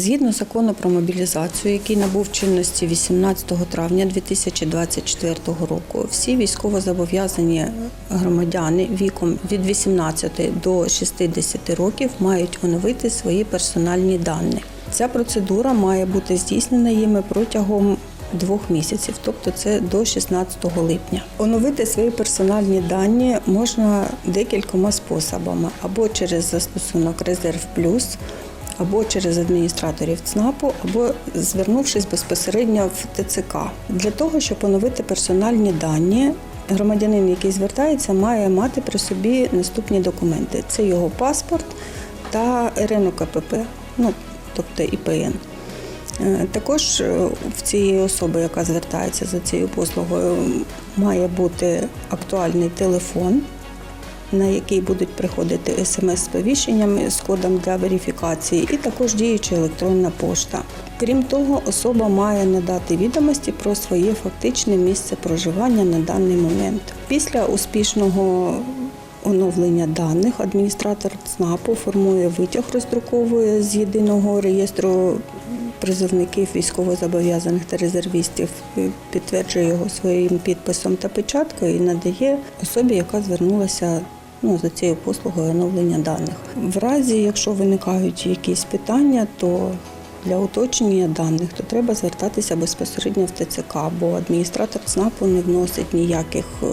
Згідно закону про мобілізацію, який набув чинності 18 травня 2024 року, всі військовозобов'язані громадяни віком від 18 до 60 років мають оновити свої персональні дані. Ця процедура має бути здійснена їми протягом двох місяців, тобто це до 16 липня. Оновити свої персональні дані можна декількома способами: або через застосунок Резерв Плюс, або через адміністраторів ЦНАПу, або звернувшись безпосередньо в ТЦК. Для того, щоб оновити персональні дані, громадянин, який звертається, має мати при собі наступні документи: це його паспорт та РНУ КПП, ну тобто ІПН. Е, Також е, в цієї особи, яка звертається за цією послугою, має бути актуальний телефон, на який будуть приходити смс-сповіщеннями з кодом для верифікації, і також діюча електронна пошта. Крім того, особа має надати відомості про своє фактичне місце проживання на даний момент. Після успішного оновлення даних адміністратор ЦНАПу формує витяг, роздруковує з єдиного реєстру призовників військовозобов'язаних та резервістів, підтверджує його своїм підписом та печаткою і надає особі, яка звернулася ну, за цією послугою оновлення даних. В разі, якщо виникають якісь питання, то для уточнення даних то треба звертатися безпосередньо в ТЦК, бо адміністратор ЦНАПу не вносить ніяких е,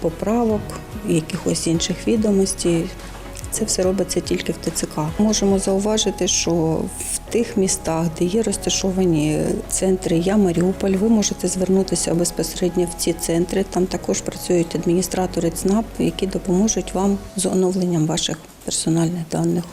поправок, якихось інших відомостей. Це все робиться тільки в ТЦК. Можемо зауважити, що в тих містах, де є розташовані центри Я Маріуполь, ви можете звернутися безпосередньо в ці центри. Там також працюють адміністратори ЦНАП, які допоможуть вам з оновленням ваших персональних даних.